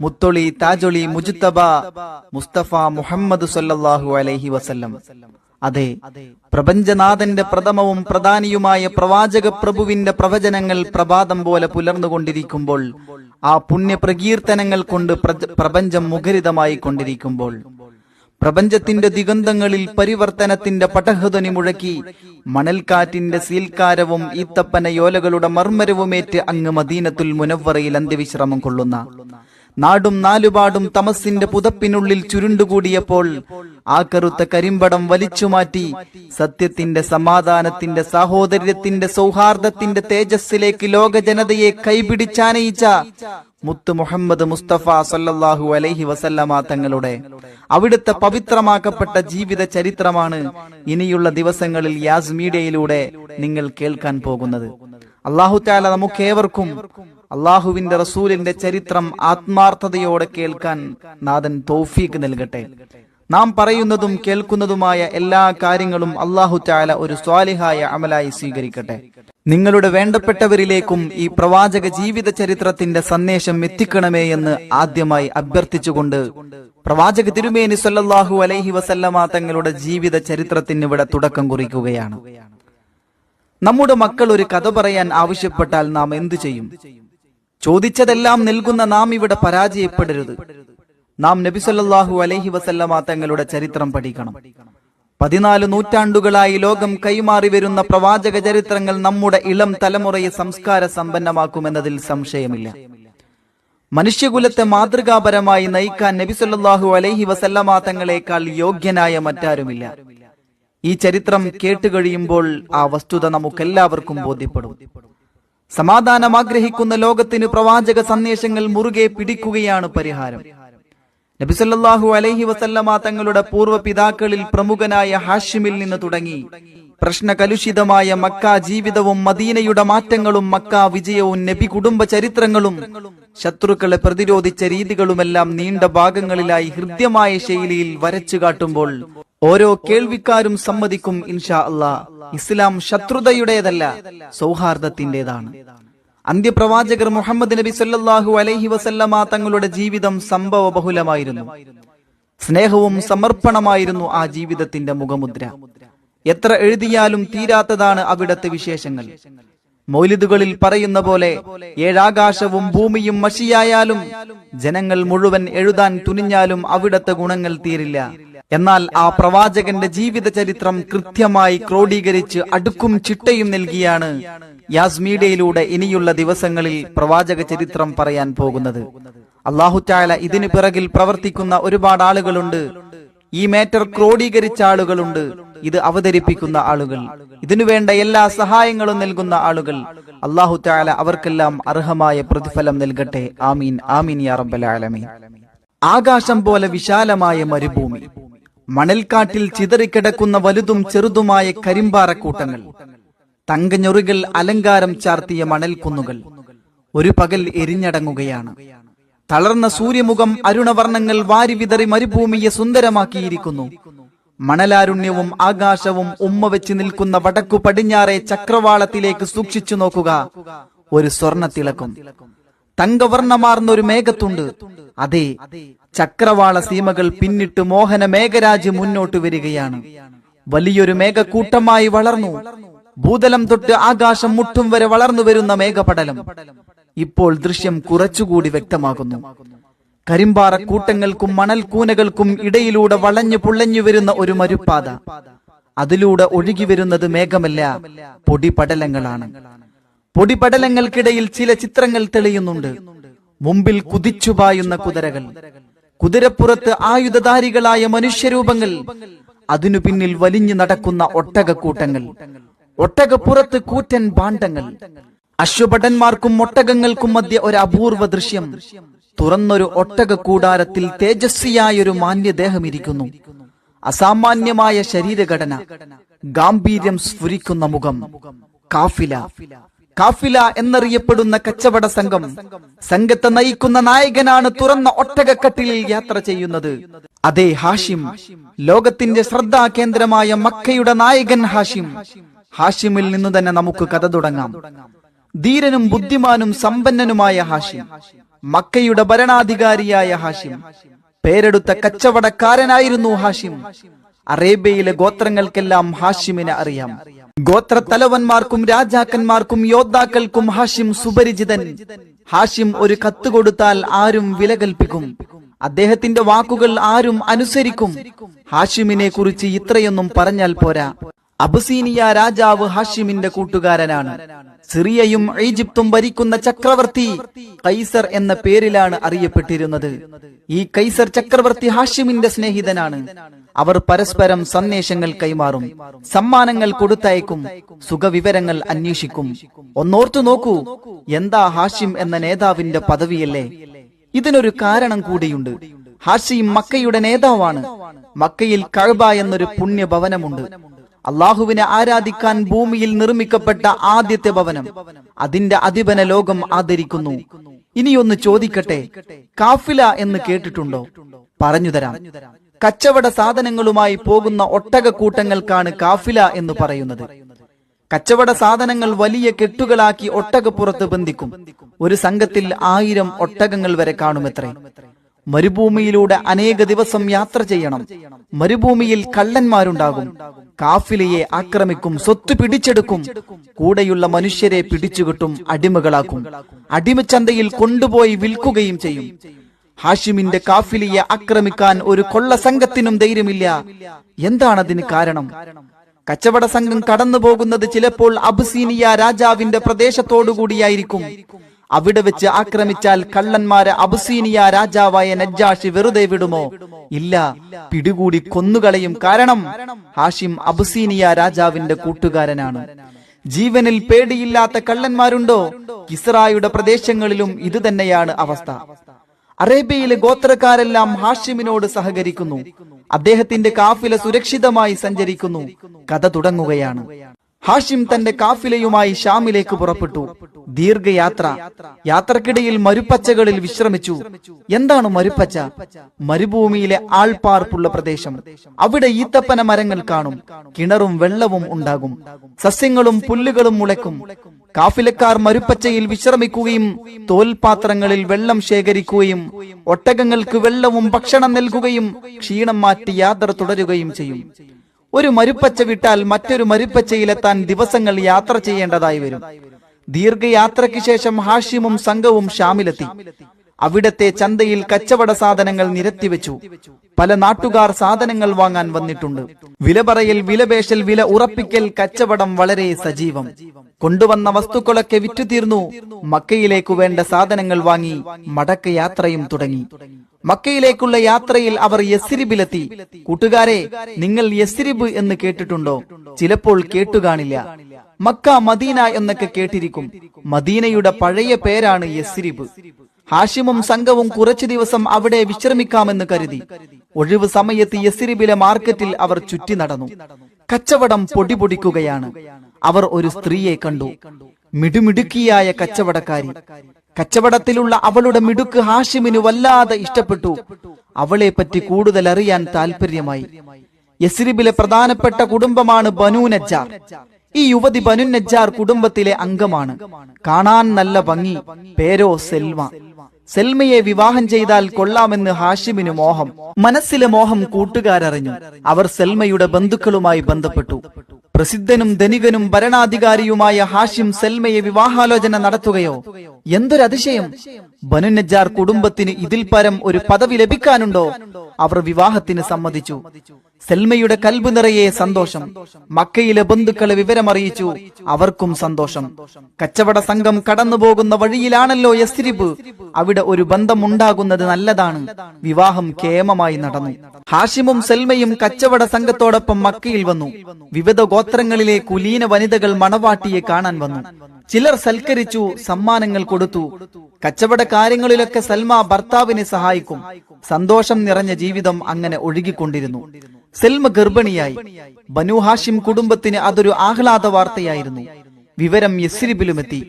മുത്തൊളി താജൊളി മുജുത്തബ മുസ്തഫ മുഹമ്മദ് സല്ലല്ലാഹു അലൈഹി വസല്ലം. അതെ പ്രപഞ്ചനാഥന്റെ പ്രഥമവും പ്രധാനിയുമായ പ്രവാചക പ്രഭുവിന്റെ പ്രവചനങ്ങൾ പ്രഭാതം പോലെ പുലർന്നുകൊണ്ടിരിക്കുമ്പോൾ ആ പുണ്യപ്രകീർത്തനങ്ങൾ കൊണ്ട് പ്രപഞ്ചം മുഖരിതമായി കൊണ്ടിരിക്കുമ്പോൾ പ്രപഞ്ചത്തിന്റെ ദിഗന്ധങ്ങളിൽ പരിവർത്തനത്തിന്റെ പടഹധ്വനി മുഴക്കി മണൽക്കാറ്റിന്റെ സീൽക്കാരവും ഈത്തപ്പനയോലകളുടെ മർമ്മരവുമേറ്റ് അങ്ങ് മദീനത്തുൽ മുനവറയിൽ അന്ത്യവിശ്രമം കൊള്ളുന്ന നാടും നാലുപാടും തമസിന്റെ പുതപ്പിനുള്ളിൽ ചുരുണ്ടുകൂടിയപ്പോൾ ആ കറുത്ത കരിമ്പടം വലിച്ചുമാറ്റി സത്യത്തിന്റെ സമാധാനത്തിന്റെ സാഹോദര്യത്തിന്റെ സൗഹാർദ്ദത്തിന്റെ തേജസ്സിലേക്ക് ലോക ജനതയെ കൈപിടിച്ചാനയിച്ച മുത്തു മുഹമ്മദ് മുസ്തഫ സല്ലാഹു അലൈഹി വസല്ലമ തങ്ങളുടെ അവിടുത്തെ പവിത്രമാക്കപ്പെട്ട ജീവിത ചരിത്രമാണ് ഇനിയുള്ള ദിവസങ്ങളിൽ യാസ് മീഡിയയിലൂടെ നിങ്ങൾ കേൾക്കാൻ പോകുന്നത്. അള്ളാഹു താല നമുക്കേവർക്കും അള്ളാഹുവിന്റെ റസൂലിന്റെ ചരിത്രം ആത്മാർത്ഥതയോടെ കേൾക്കാൻ നാഥൻ തൗഫീക്ക് നൽകട്ടെ. നാം പറയുന്നതും കേൾക്കുന്നതുമായ എല്ലാ കാര്യങ്ങളും അള്ളാഹു താല ഒരു സ്വാലിഹായ അമലായി സ്വീകരിക്കട്ടെ. നിങ്ങളുടെ വേണ്ടപ്പെട്ടവരിലേക്കും ഈ പ്രവാചക ജീവിത ചരിത്രത്തിന്റെ സന്ദേശം എത്തിക്കണമേ എന്ന് ആദ്യമായി അഭ്യർത്ഥിച്ചുകൊണ്ട് പ്രവാചക തിരുമേനി സല്ലാഹു അലൈഹി വസല്ലമ തങ്ങളുടെ ജീവിത ചരിത്രത്തിന് ഇവിടെ തുടക്കം കുറിക്കുകയാണ്. നമ്മുടെ മക്കൾ ഒരു കഥ പറയാൻ ആവശ്യപ്പെട്ടാൽ നാം എന്തു ചെയ്യും? ചോദിച്ചതെല്ലാം നൽകുന്ന നാം ഇവിടെ പരാജയപ്പെടരുത്. നാം നബി സല്ലല്ലാഹു അലൈഹി വസല്ലമ തങ്ങളുടെ ചരിത്രം പഠിക്കണം. പതിനാല് നൂറ്റാണ്ടുകളായി ലോകം കൈമാറി വരുന്ന പ്രവാചക ചരിത്രങ്ങൾ നമ്മുടെ ഇളം തലമുറയെ സംസ്കാര സമ്പന്നമാക്കുമെന്നതിൽ സംശയമില്ല. മനുഷ്യകുലത്തെ മാതൃകാപരമായി നയിക്കാൻ നബി സല്ലല്ലാഹു അലൈഹി വസല്ലമ തങ്ങളെക്കാൾ യോഗ്യനായ മറ്റാരുമില്ല. ഈ ചരിത്രം കേട്ടുകഴിയുമ്പോൾ ആ വസ്തുത നമുക്കെല്ലാവർക്കും ബോധ്യപ്പെടും. സമാധാനം ആഗ്രഹിക്കുന്ന ലോകത്തിന് പ്രവാചക സന്ദേശങ്ങൾ മുറുകെ പിടിക്കുകയാണ് പരിഹാരം. നബിസല്ലാഹു അലൈഹി വസല്ലമ തങ്ങളുടെ പൂർവ പിതാക്കളിൽ പ്രമുഖനായ ഹാഷിമിൽ നിന്ന് തുടങ്ങി. പ്രശ്നകലുഷിതമായ മക്ക ജീവിതവും മദീനയുടെ മാറ്റങ്ങളും മക്ക വിജയവും നബി കുടുംബ ചരിത്രങ്ങളും ശത്രുക്കളെ പ്രതിരോധിച്ച രീതികളുമെല്ലാം നീണ്ട ഭാഗങ്ങളിലായി ഹൃദ്യമായ ശൈലിയിൽ വരച്ചു കാട്ടുമ്പോൾ ഓരോ കേൾവിക്കാരും സമ്മതിക്കും ഇൻഷാ അല്ലാ. ഇസ്ലാം ശത്രുതയുടേതല്ല സൗഹാർദ്ദത്തിന്റേതാണ് അന്ത്യപ്രവാചകർ മുഹമ്മദ് നബി സല്ലാഹു അലൈഹി വസല്ലമ തങ്ങളുടെ ജീവിതം സംഭവ ബഹുലമായിരുന്നു സ്നേഹവും സമർപ്പണമായിരുന്നു ആ ജീവിതത്തിന്റെ മുഖമുദ്ര. എത്ര എഴുതിയാലും തീരാത്തതാണ് അവിടത്തെ വിശേഷങ്ങൾ. മൗലിദുകളിൽ പറയുന്ന പോലെ ഏഴാകാശവും ഭൂമിയും മഷിയായാലും ജനങ്ങൾ മുഴുവൻ എഴുതാൻ തുനിഞ്ഞാലും അവിടത്തെ ഗുണങ്ങൾ തീരില്ല. എന്നാൽ ആ പ്രവാചകന്റെ ജീവിത ചരിത്രം കൃത്യമായി ക്രോഡീകരിച്ച് അടുക്കും ചിട്ടയും നൽകിയാണ് യാസ്മീഡയിലൂടെ ഇനിയുള്ള ദിവസങ്ങളിൽ പ്രവാചക ചരിത്രം പറയാൻ പോകുന്നത്. അള്ളാഹുറ്റായ ഇതിനു പിറകിൽ പ്രവർത്തിക്കുന്ന ഒരുപാട് ആളുകളുണ്ട്. ഈ മാറ്റർ ക്രോഡീകരിച്ച ആളുകളുണ്ട്. ഇത് അവതരിപ്പിക്കുന്ന ആളുകൾ. ഇതിനു വേണ്ട എല്ലാ സഹായങ്ങളും നൽകുന്ന ആളുകൾ. അള്ളാഹു താല അവർക്കെല്ലാം അർഹമായ പ്രതിഫലം നൽകട്ടെ. ആമീൻ ആമീൻ യാ റബ്ബൽ ആലമീൻ. ആകാശം പോലെ വിശാലമായ മരുഭൂമി. മണൽക്കാട്ടിൽ ചിതറിക്കിടക്കുന്ന വലുതും ചെറുതുമായ കരിമ്പാറക്കൂട്ടങ്ങൾ. തങ്കഞ്ഞൊറികൾ അലങ്കാരം ചാർത്തിയ മണൽക്കുന്നുകൾ. ഒരു പകൽ എരിഞ്ഞടങ്ങുകയാണ്. തളർന്ന സൂര്യമുഖം അരുണവർണങ്ങൾ വാരിവിതറി മരുഭൂമിയെ സുന്ദരമാക്കിയിരിക്കുന്നു. മണലാരുണ്യവും ആകാശവും ഉമ്മ വെച്ച് നിൽക്കുന്ന വടക്കു പടിഞ്ഞാറെ ചക്രവാളത്തിലേക്ക് സൂക്ഷിച്ചു നോക്കുക. ഒരു സ്വർണ തങ്കവർണമാർന്ന ഒരു മേഘത്തുണ്ട്. അതെ ചക്രവാള സീമകൾ പിന്നിട്ട് മോഹന മേഘരാജ് മുന്നോട്ട് വരികയാണ്. വലിയൊരു മേഘക്കൂട്ടമായി വളർന്നു. ഭൂതലം തൊട്ട് ആകാശം മുട്ടും വരെ വളർന്നു വരുന്ന മേഘപടലം. ഇപ്പോൾ ദൃശ്യം കുറച്ചുകൂടി വ്യക്തമാകുന്നു. കരിമ്പാറ കൂട്ടങ്ങൾക്കും മണൽക്കൂനകൾക്കും ഇടയിലൂടെ വളഞ്ഞു പുള്ളഞ്ഞു വരുന്ന ഒരു മരുപ്പാത. അതിലൂടെ ഒഴുകി വരുന്നത് മേഘമല്ല പൊടിപടലങ്ങളാണ്. പൊടിപടലങ്ങൾക്കിടയിൽ ചില ചിത്രങ്ങൾ തെളിയുന്നുണ്ട്. മുമ്പിൽ കുതിച്ചുപായുന്ന കുതിരകൾ. കുതിരപ്പുറത്ത് ആയുധധാരികളായ മനുഷ്യരൂപങ്ങൾ. അതിനു പിന്നിൽ വലിഞ്ഞു നടക്കുന്ന ഒട്ടകക്കൂട്ടങ്ങൾ. ഒട്ടകപ്പുറത്ത് കൂറ്റൻ ഭാണ്ഡങ്ങൾ അശ്വഭടന്മാർക്കും ഒട്ടകങ്ങൾക്കും മധ്യ ഒരു അപൂർവ ദൃശ്യം. തുറന്നൊരു ഒട്ടക കൂടാരത്തിൽ തേജസ്വിയായൊരു മാന്യദേഹം ഇരിക്കുന്നു അസാമാന്യമായ ശരീരഘടന. ഗാംഭീര്യം സ്ഫുരിക്കുന്ന മുഖം. കാഫില. കാഫില എന്നറിയപ്പെടുന്ന കച്ചവട സംഘം. സംഘത്തെ നയിക്കുന്ന നായകനാണ് തുറന്ന ഒട്ടകക്കട്ടിലിൽ യാത്ര ചെയ്യുന്നത്. അതേ ഹാഷിം. ലോകത്തിന്റെ ശ്രദ്ധാ കേന്ദ്രമായ മക്കയുടെ നായകൻ ഹാഷിം. ഹാഷിമിൽ നിന്നു തന്നെ നമുക്ക് കഥ തുടങ്ങാം. ധീരനും ബുദ്ധിമാനും സമ്പന്നനുമായ ഹാഷിം. മക്കയുടെ ഭരണാധികാരിയായ ഹാഷിം. പേരെടുത്ത കച്ചവടക്കാരനായിരുന്നു ഹാഷിം. അറേബ്യയിലെ ഗോത്രങ്ങൾക്കെല്ലാം ഹാഷിമിനെ അറിയാം. ഗോത്ര തലവന്മാർക്കും രാജാക്കന്മാർക്കും യോദ്ധാക്കൾക്കും ഹാഷിം സുപരിചിതൻ. ഹാഷിം ഒരു കത്ത് കൊടുത്താൽ ആരും വില കൽപ്പിക്കും. അദ്ദേഹത്തിന്റെ വാക്കുകൾ ആരും അനുസരിക്കും. ഹാഷിമിനെ കുറിച്ച് ഇത്രയൊന്നും പറഞ്ഞാൽ പോരാ. അബസീനിയ രാജാവ് ഹാഷിമിന്റെ കൂട്ടുകാരനാണ്. സിറിയയും ഈജിപ്തും ഭരിക്കുന്ന ചക്രവർത്തി കൈസർ എന്ന പേരിലാണ് അറിയപ്പെട്ടിരുന്നത്. ഈ കൈസർ ചക്രവർത്തി ഹാഷിമിന്റെ സ്നേഹിതനാണ്. അവർ പരസ്പരം സന്ദേശങ്ങൾ കൈമാറും സമ്മാനങ്ങൾ കൊടുത്തയക്കും സുഖവിവരങ്ങൾ അന്വേഷിക്കും. ഒന്നോർത്തു നോക്കൂ എന്താ ഹാഷിം എന്ന നേതാവിന്റെ പദവിയല്ലേ? ഇതിനൊരു കാരണം കൂടിയുണ്ട്. ഹാഷിം മക്കയുടെ നേതാവാണ്. മക്കയിൽ കഴബ എന്നൊരു പുണ്യഭവനമുണ്ട്. അള്ളാഹുവിനെ ആരാധിക്കാൻ ഭൂമിയിൽ നിർമ്മിക്കപ്പെട്ട ആദ്യത്തെ ഭവനം. അതിന്റെ അധിപന ലോകം ആദരിക്കുന്നു. ഇനിയൊന്ന് ചോദിക്കട്ടെ കാഫില എന്ന് കേട്ടിട്ടുണ്ടോ? പറഞ്ഞുതരാം കച്ചവട സാധനങ്ങളുമായി പോകുന്ന ഒട്ടകക്കൂട്ടങ്ങൾക്കാണ് കാഫില എന്ന് പറയുന്നത്. കച്ചവട സാധനങ്ങൾ വലിയ കെട്ടുകളാക്കി ഒട്ടകപ്പുറത്ത് ബന്ധിക്കും. ഒരു സംഘത്തിൽ ആയിരം ഒട്ടകങ്ങൾ വരെ കാണുമത്രേ മരുഭൂമിയിലൂടെ അനേക ദിവസം യാത്ര ചെയ്യണം. മരുഭൂമിയിൽ കള്ളന്മാരുണ്ടാകും. കാഫിലയെ ആക്രമിക്കും സ്വത്ത് പിടിച്ചെടുക്കും. കൂടെയുള്ള മനുഷ്യരെ പിടിച്ചുകിട്ടും അടിമകളാക്കും. അടിമച്ചന്തയിൽ കൊണ്ടുപോയി വിൽക്കുകയും ചെയ്യും. ഹാഷിമിന്റെ കാഫിലിയെ ആക്രമിക്കാൻ ഒരു കൊള്ള സംഘത്തിനും ധൈര്യമില്ല. എന്താണതിന് കാരണം? കച്ചവട സംഘം കടന്നു പോകുന്നത് ചിലപ്പോൾ അബുസീനിയ രാജാവിന്റെ പ്രദേശത്തോടുകൂടിയായിരിക്കും. അവിടെ വെച്ച് ആക്രമിച്ചാൽ കള്ളന്മാരെ അബുസീനിയ രാജാവായ നജ്ജാഷി വെറുതെ വിടുമോ? ഇല്ല പിടികൂടി കൊന്നുകളയും കാരണം ഹാഷിം അബുസീനിയ രാജാവിന്റെ കൂട്ടുകാരനാണ്. ജീവനിൽ പേടിയില്ലാത്ത കള്ളന്മാരുണ്ടോ? കിസ്റായുടെ പ്രദേശങ്ങളിലും ഇത് തന്നെയാണ് അവസ്ഥ. അറേബ്യയിലെ ഗോത്രക്കാരെല്ലാം ഹാഷിമിനോട് സഹകരിക്കുന്നു. അദ്ദേഹത്തിന്റെ കാഫില സുരക്ഷിതമായി സഞ്ചരിക്കുന്നു. കഥ തുടങ്ങുകയാണ്. ഹാഷിം തന്റെ കാഫിലയുമായി ഷാമിലേക്ക് പുറപ്പെട്ടു. ദീർഘയാത്ര. യാത്രക്കിടയിൽ മരുപ്പച്ചകളിൽ വിശ്രമിച്ചു. എന്താണ് മരുപ്പച്ച? മരുഭൂമിയിലെ ആൾപ്പാർപ്പുള്ള പ്രദേശം. അവിടെ ഈത്തപ്പന മരങ്ങൾ കാണും. കിണറും വെള്ളവും ഉണ്ടാകും. സസ്യങ്ങളും പുല്ലുകളും മുളയ്ക്കും. കാഫിലക്കാർ മരുപ്പച്ചയിൽ വിശ്രമിക്കുകയും തോൽപാത്രങ്ങളിൽ വെള്ളം ശേഖരിക്കുകയും ഒട്ടകങ്ങൾക്ക് വെള്ളവും ഭക്ഷണം നൽകുകയും ക്ഷീണം മാറ്റി യാത്ര തുടരുകയും ചെയ്യും. ഒരു മരുപ്പച്ച വിട്ടാൽ മറ്റൊരു മരുപ്പച്ചയിലെത്താൻ ദിവസങ്ങൾ യാത്ര ചെയ്യേണ്ടതായി വരും. ദീർഘയാത്രയ്ക്ക് ശേഷം ഹാഷിമും സംഘവും ഷാമിലെത്തി. അവിടത്തെ ചന്തയിൽ കച്ചവട സാധനങ്ങൾ നിരത്തിവെച്ചു. പല നാട്ടുകാർ സാധനങ്ങൾ വാങ്ങാൻ വന്നിട്ടുണ്ട്. വില പറയൽ വിലപേശൽ വില ഉറപ്പിക്കൽ കച്ചവടം വളരെ സജീവം. കൊണ്ടുവന്ന വസ്തുക്കളൊക്കെ വിറ്റുതീർന്നു. മക്കയിലേക്കു വേണ്ട സാധനങ്ങൾ വാങ്ങി മടക്ക യാത്രയും തുടങ്ങി. മക്കയിലേക്കുള്ള യാത്രയിൽ അവർ യസ്രിബിലെത്തി. കൂട്ടുകാരെ നിങ്ങൾ യസ്രിബ് എന്ന് കേട്ടിട്ടുണ്ടോ? ചിലപ്പോൾ കേട്ടുകാണില്ല. മക്ക മദീന എന്നൊക്കെ കേട്ടിരിക്കും. മദീനയുടെ പഴയ പേരാണ് യസ്രിബ്. ഹാഷിമും സംഘവും കുറച്ചു ദിവസം അവിടെ വിശ്രമിക്കാമെന്ന് കരുതി. ഒഴിവ് സമയത്ത് യസ്രിബിലെ മാർക്കറ്റിൽ അവർ ചുറ്റി നടന്നു. കച്ചവടം പൊടിപൊടിക്കുകയാണ്. അവർ ഒരു സ്ത്രീയെ കണ്ടു. മിടുമിടുക്കിയായ കച്ചവടക്കാരി. കച്ചവടത്തിലുള്ള അവളുടെ മിടുക്ക് ഹാഷിമിന് വല്ലാതെ ഇഷ്ടപ്പെട്ടു. അവളെ പറ്റി കൂടുതൽ അറിയാൻ താല്പര്യമായി യസ്രിബിലെ പ്രധാനപ്പെട്ട കുടുംബമാണ് ബനു നജ്ജാർ. ഈ യുവതി ബനു നജ്ജാർ കുടുംബത്തിലെ അംഗമാണ്. കാണാൻ നല്ല ഭംഗി. പേരോ സെൽമ സെൽമയെ വിവാഹം ചെയ്താൽ കൊള്ളാമെന്ന് ഹാഷിമിന് മോഹം. മനസ്സിലെ മോഹം കൂട്ടുകാരറിഞ്ഞു. അവർ സെൽമയുടെ ബന്ധുക്കളുമായി ബന്ധപ്പെട്ടു. പ്രസിദ്ധനും ധനികനും ഭരണാധികാരിയുമായ ഹാഷിം സെൽമയെ വിവാഹാലോചന നടത്തുകയോ? എന്തൊരതിശയം ബനു നജ്ജാർ കുടുംബത്തിന് ഇതിൽ പരം ഒരു പദവി ലഭിക്കാനുണ്ടോ? അവർ വിവാഹത്തിന് സമ്മതിച്ചു. സെൽമയുടെ കൽബ് നിറയെ സന്തോഷം. മക്കയിലെ ബന്ധുക്കളെ വിവരമറിയിച്ചു. അവർക്കും സന്തോഷം. കച്ചവട സംഘം കടന്നുപോകുന്ന വഴിയിലാണല്ലോ യസ്രിബ്. അവിടെ ഒരു ബന്ധം ഉണ്ടാകുന്നത് നല്ലതാണ്. വിവാഹം കേമമായി നടന്നു. ഹാഷിമും സെൽമയും കച്ചവട സംഘത്തോടൊപ്പം മക്കയിൽ വന്നു. വിവിധ ഗോത്രങ്ങളിലെ കുലീന വനിതകൾ മണവാട്ടിയെ കാണാൻ വന്നു. ചിലർ സൽക്കരിച്ചു സമ്മാനങ്ങൾ കൊടുത്തു. കച്ചവട കാര്യങ്ങളിലൊക്കെ സൽമ ഭർത്താവിനെ സഹായിക്കും. സന്തോഷം നിറഞ്ഞ ജീവിതം അങ്ങനെ ഒഴുകിക്കൊണ്ടിരുന്നു. സെൽമ ഗർഭിണിയായി. ബനു ഹാഷിം കുടുംബത്തിന് അതൊരു ആഹ്ലാദ വാർത്തയായിരുന്നു. വിവരം യസ്രിബിലുമെത്തി.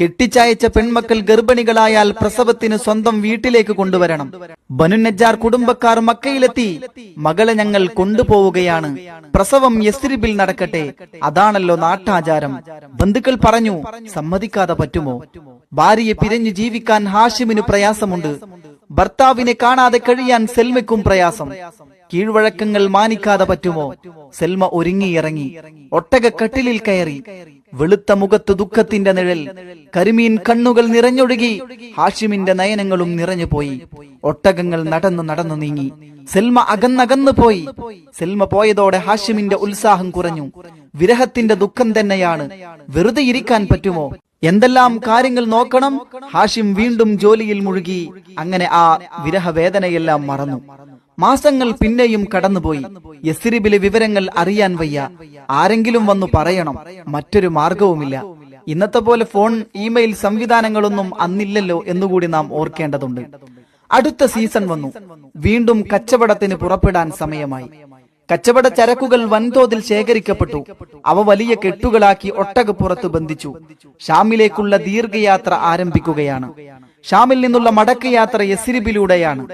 കെട്ടിച്ചയച്ച പെൺമക്കൾ ഗർഭിണികളായാൽ പ്രസവത്തിന് സ്വന്തം വീട്ടിലേക്ക് കൊണ്ടുവരണം. ബനുനജാർ കുടുംബക്കാർ മക്കയിലെത്തി മകളെ ഞങ്ങൾ കൊണ്ടുപോവുകയാണ്. പ്രസവം യസ്രിബിൽ നടക്കട്ടെ. അതാണല്ലോ നാട്ടാചാരം. ബന്ധുക്കൾ പറഞ്ഞു സമ്മതിക്കാതെ പറ്റുമോ? ഭാര്യയെ പിരിഞ്ഞു ജീവിക്കാൻ ഹാഷിമിന് പ്രയാസമുണ്ട്. ഭർത്താവിനെ കാണാതെ കഴിയാൻ സെൽമയ്ക്കും പ്രയാസം. കീഴ്വഴക്കങ്ങൾ മാനിക്കാതെ പറ്റുമോ? സെൽമ ഒരുങ്ങിയിറങ്ങി ഒട്ടക കട്ടിലിൽ കയറി. വെളുത്ത മുഖത്ത് ദുഃഖത്തിന്റെ നിഴൽ. കരിമീൻ കണ്ണുകൾ നിറഞ്ഞൊഴുകി. ഹാഷിമിന്റെ നയനങ്ങളും നിറഞ്ഞുപോയി ഒട്ടകങ്ങൾ നടന്നു നടന്നു നീങ്ങി. സെൽമ അകന്നകന്നു പോയി. സെൽമ പോയതോടെ ഹാഷിമിന്റെ ഉത്സാഹം കുറഞ്ഞു. വിരഹത്തിന്റെ ദുഃഖം തന്നെയാണ്. വെറുതെ ഇരിക്കാൻ പറ്റുമോ? എന്തെല്ലാം കാര്യങ്ങൾ നോക്കണം? ഹാഷിം വീണ്ടും ജോലിയിൽ മുഴുകി. അങ്ങനെ ആ വിരഹവേദനയെല്ലാം മറന്നു. മാസങ്ങൾ പിന്നെയും കടന്നുപോയി. യസ്രിബിലെ വിവരങ്ങൾ അറിയാൻ വയ്യ. ആരെങ്കിലും വന്നു പറയണം. മറ്റൊരു മാർഗവുമില്ല. ഇന്നത്തെ പോലെ ഫോൺ ഇമെയിൽ സംവിധാനങ്ങളൊന്നും അന്നില്ലല്ലോ എന്നുകൂടി നാം ഓർക്കേണ്ടതുണ്ട്. അടുത്ത സീസൺ വന്നു. വീണ്ടും കച്ചവടത്തിന് പുറപ്പെടാൻ സമയമായി. കച്ചവട ചരക്കുകൾ വൻതോതിൽ ശേഖരിക്കപ്പെട്ടു. അവ വലിയ കെട്ടുകളാക്കി ഒട്ടകപ്പുറത്ത് ബന്ധിച്ചു. ഷാമിലേക്കുള്ള ദീർഘയാത്ര ആരംഭിക്കുകയാണ്. ഷാമിൽ നിന്നുള്ള മടക്കയാത്ര യസിരിബിലൂടെയാണ്.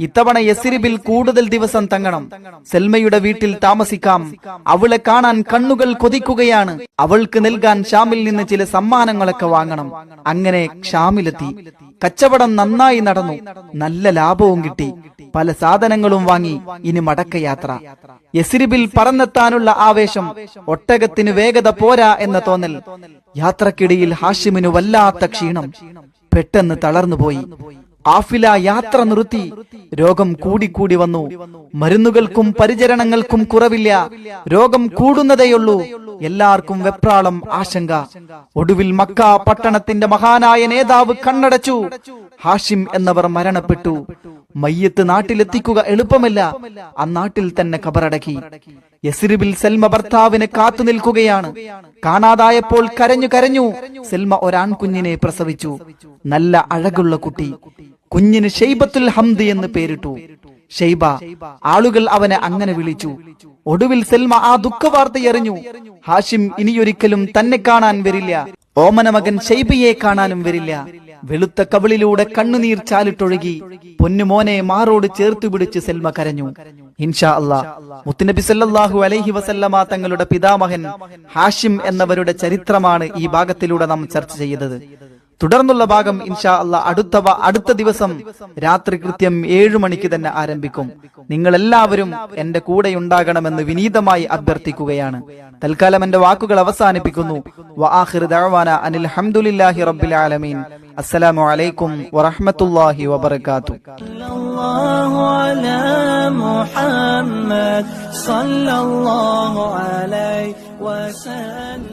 ഇത്തവണ യസിരിബിൽ കൂടുതൽ ദിവസം തങ്ങണം. സെൽമയുടെ വീട്ടിൽ താമസിക്കാം. അവളെ കാണാൻ കണ്ണുകൾ കൊതിക്കുകയാണ്. അവൾക്ക് നൽകാൻ ഷാമിൽ നിന്ന് ചില സമ്മാനങ്ങളൊക്കെ വാങ്ങണം. അങ്ങനെ ഷാമിലെത്തി കച്ചവടം നന്നായി നടന്നു. നല്ല ലാഭവും കിട്ടി. പല സാധനങ്ങളും വാങ്ങി. ഇനി മടക്കയാത്ര യസിരിബിൽ പറന്നെത്താനുള്ള ആവേശം ഒട്ടകത്തിന് വേഗത പോരാ എന്ന തോന്നൽ. യാത്രക്കിടയിൽ ഹാഷിമിന് വല്ലാത്ത ക്ഷീണം. പെട്ടെന്ന് തളർന്നുപോയി ആഫില യാത്ര നിർത്തി. രോഗം കൂടിക്കൂടി വന്നു. മരുന്നുകൾക്കും പരിചരണങ്ങൾക്കും കുറവില്ല. രോഗം കൂടുന്നതേയുള്ളൂ. എല്ലാവർക്കും വെപ്രാളം ആശങ്ക. ഒടുവിൽ മക്ക പട്ടണത്തിന്റെ മഹാനായ നേതാവ് കണ്ണടച്ചു. ഹാഷിം എന്നവർ മരണപ്പെട്ടു. മയ്യത്ത് നാട്ടിലെത്തിക്കുക എളുപ്പമല്ല. ആ നാട്ടിൽ തന്നെ കബറടക്കി യസിരിബിൽ സെൽമ ഭർത്താവിനെ കാത്തു നിൽക്കുകയാണ്. കാണാതായപ്പോൾ കരഞ്ഞു കരഞ്ഞു സെൽമ ഒരാൺകുഞ്ഞിനെ പ്രസവിച്ചു. നല്ല അഴകുള്ള കുട്ടി. കുഞ്ഞിന് ഷെയ്ബത്തുൽ ഹംദ് എന്ന് പേരിട്ടു. ഷെയ്ബ ആളുകൾ അവനെ അങ്ങനെ വിളിച്ചു. ഒടുവിൽ സെൽമ ആ ദുഃഖവാർത്തയറിഞ്ഞു. ഹാഷിം ഇനിയൊരിക്കലും തന്നെ കാണാൻ വരില്ല. ഓമന മകൻ ഷെയ്ബയെ കാണാനും വരില്ല. വെളുത്ത കവിളിലൂടെ കണ്ണുനീർ ചാലിട്ടൊഴുകി പൊന്നുമോനെ മാറോട് ചേർത്തു പിടിച്ച് സെൽമ കരഞ്ഞു. ഇൻഷാ അല്ലാ മുത്തുനബി സല്ലാഹു അലൈഹി വസല്ലമ തങ്ങളുടെ പിതാമഹൻ ഹാഷിം എന്നവരുടെ ചരിത്രമാണ് ഈ ഭാഗത്തിലൂടെ നാം ചർച്ച ചെയ്തത്. തുടർന്നുള്ള ഭാഗം ഇൻഷാ അല്ല അടുത്ത അടുത്ത ദിവസം രാത്രി കൃത്യം ഏഴു മണിക്ക് തന്നെ ആരംഭിക്കും. നിങ്ങൾ എല്ലാവരും എന്റെ കൂടെ ഉണ്ടാകണമെന്ന് വിനീതമായി അഭ്യർത്ഥിക്കുകയാണ്. തൽക്കാലം എന്റെ വാക്കുകൾ അവസാനിപ്പിക്കുന്നു. അനിൽ ആലമീൻ. السلام عليكم ورحمة الله وبركاته. الله على محمد صلى الله عليه وسلم.